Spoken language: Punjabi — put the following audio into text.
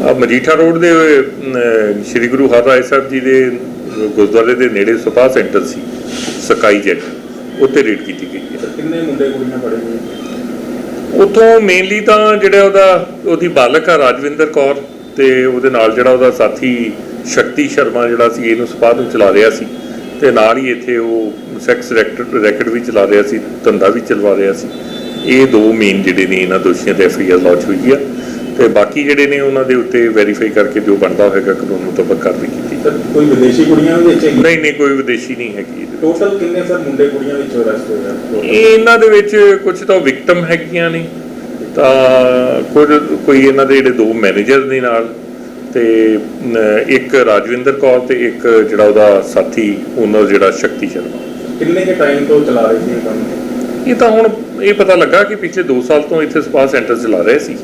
ਆ ਮਜੀਠਾ ਰੋਡ ਦੇ ਸ਼੍ਰੀ ਗੁਰੂ ਹਰਰਾਏ ਸਾਹਿਬ ਜੀ ਦੇ ਗੁਰਦੁਆਰੇ ਦੇ ਨੇੜੇ ਸਪਾ ਸੈਂਟਰ ਸੀ ਸਕਾਈ ਜੈਟ। ਉੱਤੇ ਰੇਡ ਕੀਤੀ ਗਈ ਹੈ। ਕਿੰਨੇ ਮੁੰਡੇ ਕੁੜੀਆਂ ਪੜੇ ਹੋਏ? ਉਥੋਂ ਮੇਨਲੀ ਤਾਂ ਜਿਹੜਾ ਉਹਦਾ ਉਹਦੀ ਬਾਲਕ ਆ ਰਾਜਵਿੰਦਰ ਕੌਰ ਤੇ ਉਹਦੇ ਨਾਲ ਜਿਹੜਾ ਉਹਦਾ ਸਾਥੀ ਸ਼ਕਤੀ ਸ਼ਰਮਾ ਜਿਹੜਾ ਸੀ ਇਹਨੂੰ ਸਪਾਹ ਨੂੰ ਚਲਾ ਰਿਹਾ ਸੀ। ਤੇ ਨਾਲ ਹੀ ਇੱਥੇ ਉਹ ਸੈਕਸ ਰੈਕਟ ਰੈਕਟ ਵੀ ਚਲਾ ਰਿਹਾ ਸੀ ਧੰਦਾ ਵੀ ਚਲਵਾ ਰਿਹਾ ਸੀ। ਇਹ ਦੋ ਮੇਨ ਜਿਹੜੇ ਨੇ ਇਹਨਾਂ ਦੋਸ਼ੀਆਂ ਤੇ ਐਫਆਈਆਰ ਲਾਂਚ ਹੋਈ ਆ। ਤੇ ਬਾਕੀ ਜਿਹੜੇ ਨੇ ਉਹਨਾਂ ਦੇ ਉੱਤੇ ਵੈਰੀਫਾਈ ਕਰਕੇ ਜੋ ਬਣਦਾ ਹੋਏਗਾ ਕਾਨੂੰਨ ਮੁਤਾਬਕ ਕਾਰਵਾਈ ਕੀਤੀ ਸਰ ਕੋਈ ਵਿਦੇਸ਼ੀ ਕੁੜੀਆਂ ਵੀ ਵਿੱਚ? ਨਹੀਂ ਨਹੀਂ ਕੋਈ ਵਿਦੇਸ਼ੀ ਨਹੀਂ ਹੈਗੀ। ਟੋਟਲ ਕਿੰਨੇ ਸਰ ਮੁੰਡੇ ਕੁੜੀਆਂ ਵਿੱਚ ਅਰੈਸਟ ਹੋਏ ਇਹਨਾਂ ਦੇ ਵਿੱਚ ਕੁਝ ਤਾਂ ਵਿਕਟਮ ਹੈਗੀਆਂ ਨੇ। ਤਾਂ ਕੁਝ ਕੋਈ ਇਹਨਾਂ ਦੇ ਜਿਹੜੇ ਦੋ ਮੈਨੇਜਰ ਨੇ ਨਾਲ ਤੇ ਇੱਕ ਰਾਜਵਿੰਦਰ ਕੌਰ ਤੇ ਇੱਕ ਜਿਹੜਾ ਉਹਦਾ ਸਾਥੀ ਓਨਰ ਜਿਹੜਾ ਸ਼ਕਤੀ ਸ਼ਰਮਾ। ਕਿੰਨੇ ਕੇ ਟਾਈਮ ਤੋਂ ਚਲਾ ਰਹੇ ਸੀ ਇਹ ਕੰਮ? ਇਹ ਤਾਂ ਹੁਣ ਇਹ ਪਤਾ ਲੱਗਾ ਕਿ ਪਿਛਲੇ 2 ਸਾਲ ਤੋਂ ਇੱਥੇ ਸਪਾ ਸੈਂਟਰ ਚਲਾ ਰਹੇ ਸੀ।